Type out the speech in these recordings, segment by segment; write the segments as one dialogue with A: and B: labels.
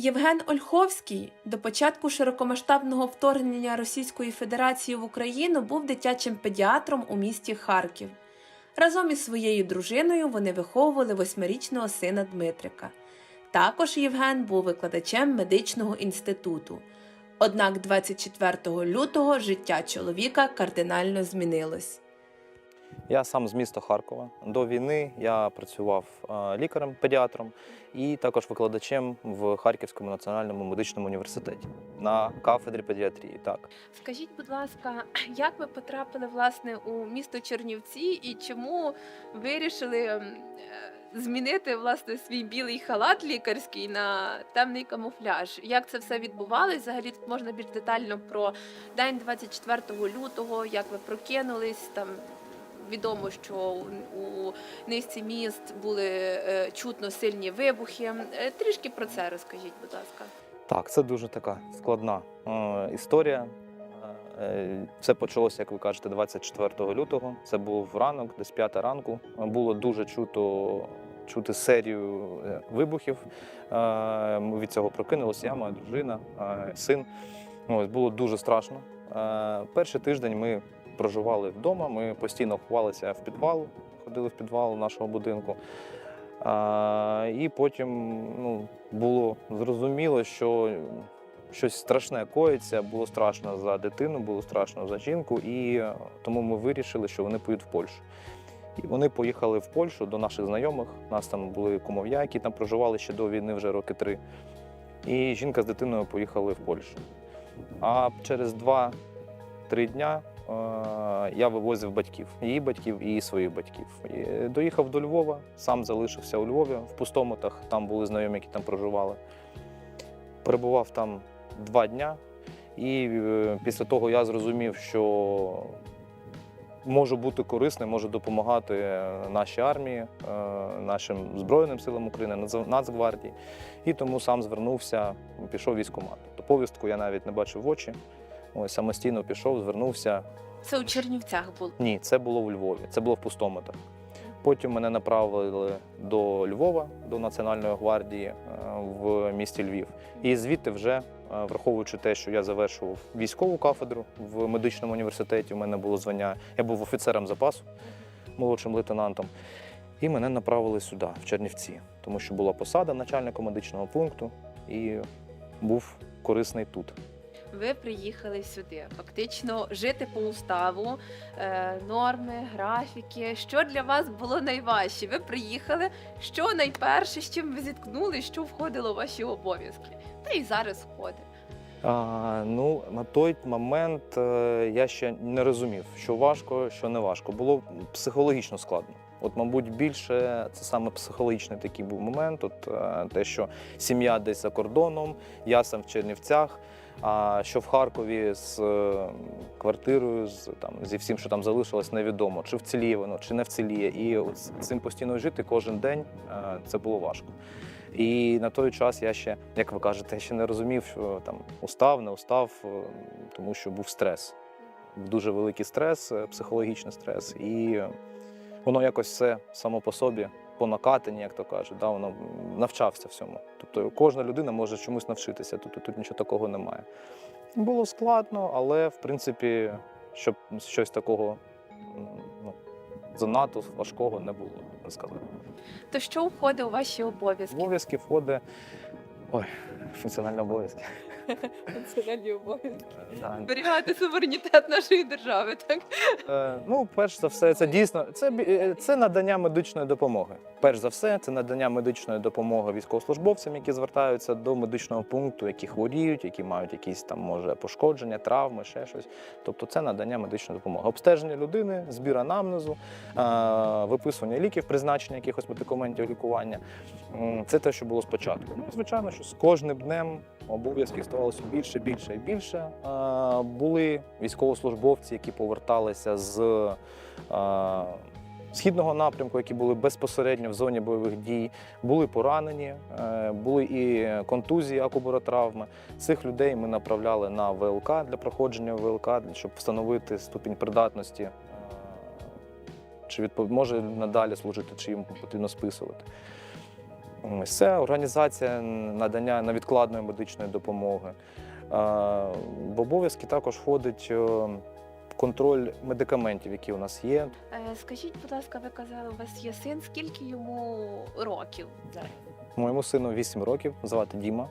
A: Євген Ольховський до початку широкомасштабного вторгнення Російської Федерації в Україну був дитячим педіатром у місті Харків. Разом із своєю дружиною вони виховували восьмирічного сина Дмитрика. Також Євген був викладачем медичного інституту. Однак 24 лютого життя чоловіка кардинально змінилось.
B: Я сам з міста Харкова. До війни я працював е, лікарем-педіатром і також викладачем в Харківському національному медичному університеті на кафедрі педіатрії. Так.
A: Скажіть, будь ласка, як ви потрапили власне у місто Чернівці і чому вирішили е, змінити власне свій білий халат лікарський на темний камуфляж? Як це все відбувалось? Взагалі можна більш детально про день 24 лютого, як ви прокинулись там. Відомо, що у- низці міст були е, чутно сильні вибухи. Е, Трішки про це розкажіть, будь ласка.
B: Так, це дуже така складна е, історія. Все почалося, як ви кажете, 24 лютого. Це був ранок, десь 5 ранку. Було дуже чуто. Чути серію вибухів. Ми від цього прокинулися, я, моя дружина, син. Ось було дуже страшно. Перший тиждень ми проживали вдома. Ми постійно ховалися в підвал, ходили в підвал нашого будинку. А, і потім ну, було зрозуміло, що щось страшне коїться, було страшно за дитину, було страшно за жінку, і тому ми вирішили, що вони поїдуть в Польщу. І вони поїхали в Польщу до наших знайомих. У нас там були кумов'я, які там проживали ще до війни, вже роки три. І жінка з дитиною поїхали в Польщу. А через два-три дня я вивозив батьків, її батьків і своїх батьків. Доїхав до Львова, сам залишився у Львові в пустомутах, там були знайомі, які там проживали. Перебував там два дня, і е, після того я зрозумів, що можу бути корисним, можу допомагати е, нашій армії, е, нашим Збройним силам України, Нацгвардії. І тому сам звернувся, пішов військкомат. Тобто повістку я навіть не бачив в очі. Ось самостійно пішов, звернувся.
A: Це у Чернівцях було.
B: Ні, це було у Львові, це було в пустоматах. Потім мене направили до Львова, до Національної гвардії е, в місті Львів. І звідти вже, е, враховуючи те, що я завершував військову кафедру в медичному університеті, у мене було звання, я був офіцером запасу, молодшим лейтенантом. І мене направили сюди, в Чернівці, тому що була посада начальника медичного пункту і був корисний тут.
A: Ви приїхали сюди, фактично жити по уставу, е, норми, графіки. Що для вас було найважче? Ви приїхали. Що найперше, з чим ви зіткнули, що входило в ваші обов'язки? Та і зараз входить.
B: А, ну, на той момент е, я ще не розумів, що важко, що не важко. Було психологічно складно. От, мабуть, більше це саме психологічний такий був момент. От е, те, що сім'я десь за кордоном, я сам в Чернівцях. А що в Харкові з е, квартирою, з там зі всім, що там залишилось, невідомо, чи вціліє воно, чи не вціліє. І от з цим постійно жити кожен день е, це було важко. І на той час я ще, як ви кажете, ще не розумів, що там устав, не устав, тому що був стрес. Дуже великий стрес, психологічний стрес. І воно якось все само по собі, по накатанні, як то кажуть, да, воно навчався всьому. Тобто кожна людина може чомусь навчитися, тобто тут нічого такого немає. Було складно, але в принципі, щоб щось такого ну, занадто важкого не було, можна сказати.
A: То що входить у ваші обов'язки?
B: Обов'язки входить. Ой, функціональні обов'язки.
A: Національні обов'язки.
B: Да.
A: Зберігати суверенітет нашої держави, так?
B: Е, Ну, перш за все, це дійсно це, е, це надання медичної допомоги. Перш за все, це надання медичної допомоги військовослужбовцям, які звертаються до медичного пункту, які хворіють, які мають якісь там може пошкодження, травми, ще щось. Тобто, це надання медичної допомоги. Обстеження людини, збір анамнезу, е, виписування ліків, призначення якихось медикаментів, лікування. Це те, що було спочатку. Ну, і, звичайно, що з кожним днем обов'язків ставалося більше, більше і більше. Були військовослужбовці, які поверталися з східного напрямку, які були безпосередньо в зоні бойових дій, були поранені, е, були і контузії, акубаротравми. Цих людей ми направляли на ВЛК для проходження ВЛК, щоб встановити ступінь придатності. е, Чи відпов- може надалі служити, чи їм потрібно списувати. Ось Це організація надання невідкладної медичної допомоги. В обов'язки також входить е, контроль медикаментів, які у нас є.
A: Е, Скажіть, будь ласка, ви казали, у вас є син, скільки йому років зараз?
B: Моєму сину 8 років, звати Діма.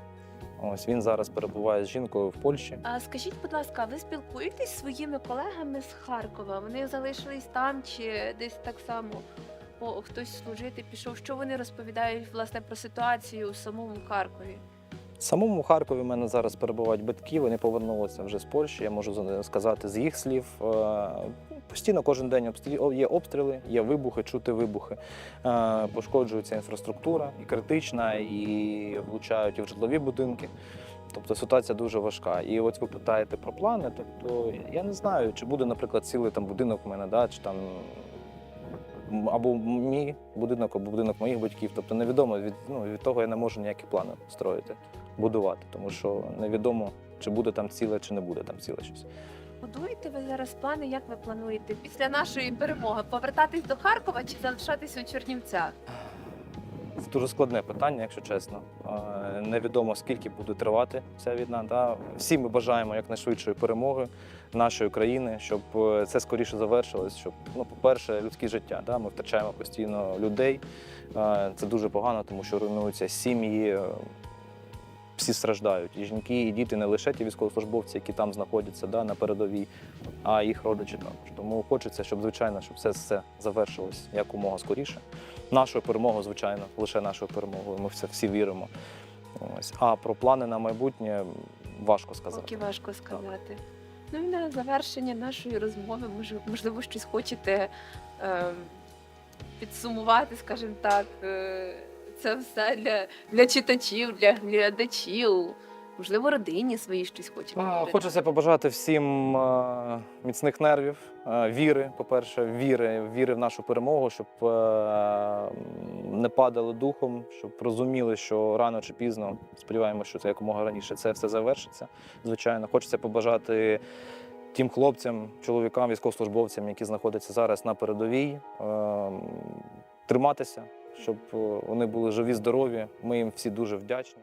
B: Ось він зараз перебуває з жінкою в Польщі.
A: А скажіть, будь ласка, ви спілкуєтесь зі своїми колегами з Харкова? Вони залишились там чи десь так само? Хтось служити пішов. Що вони розповідають власне про ситуацію у самому Харкові?
B: В самому Харкові в мене зараз перебувають батьки. Вони повернулися вже з Польщі. Я можу сказати з їх слів. Е, Постійно кожен день є обстріли, є вибухи, чути вибухи. Е, Пошкоджується інфраструктура і критична, і влучають і в житлові будинки. Тобто ситуація дуже важка. І от ви питаєте про плани. Тобто я не знаю, чи буде, наприклад, цілий там будинок в мене, да, чи там або мій будинок, або будинок моїх батьків. Тобто невідомо від, ну, від того я не можу ніякі плани строїти будувати, тому що невідомо, чи буде там ціле, чи не буде там ціле щось.
A: Будуєте ви зараз плани? Як ви плануєте після нашої перемоги повертатись до Харкова чи залишатись у Чернівцях?
B: Це дуже складне питання, якщо чесно. Невідомо скільки буде тривати ця війна. Да? Всі ми бажаємо якнайшвидшої перемоги нашої країни, щоб е, це скоріше завершилось. Щоб, ну, по-перше, людське життя. Да? Ми втрачаємо постійно людей. Це дуже погано, тому що руйнуються сім'ї. Всі страждають, і жінки, і діти, не лише ті військовослужбовці, які там знаходяться да, на передовій, а їх родичі також. Тому хочеться, щоб звичайно, щоб це все завершилось якомога скоріше. Нашою перемогою, звичайно, лише нашою перемогою. Ми в це всі віримо. Ось. А про плани на майбутнє важко сказати.
A: Поки важко сказати. Ну і на завершення нашої розмови, можливо, щось хочете е, підсумувати, скажімо так, е, це все для, для читачів, для глядачів, можливо, родині своїй щось хочете.
B: Хочеться побажати всім міцних нервів, віри, по-перше, віри, віри в нашу перемогу, щоб не падали духом, щоб розуміли, що рано чи пізно, сподіваємося, що це якомога раніше це все завершиться. Звичайно, хочеться побажати тим хлопцям, чоловікам, військовослужбовцям, які знаходяться зараз на передовій, е, триматися, щоб е, вони були живі, здорові. Ми їм всі дуже вдячні.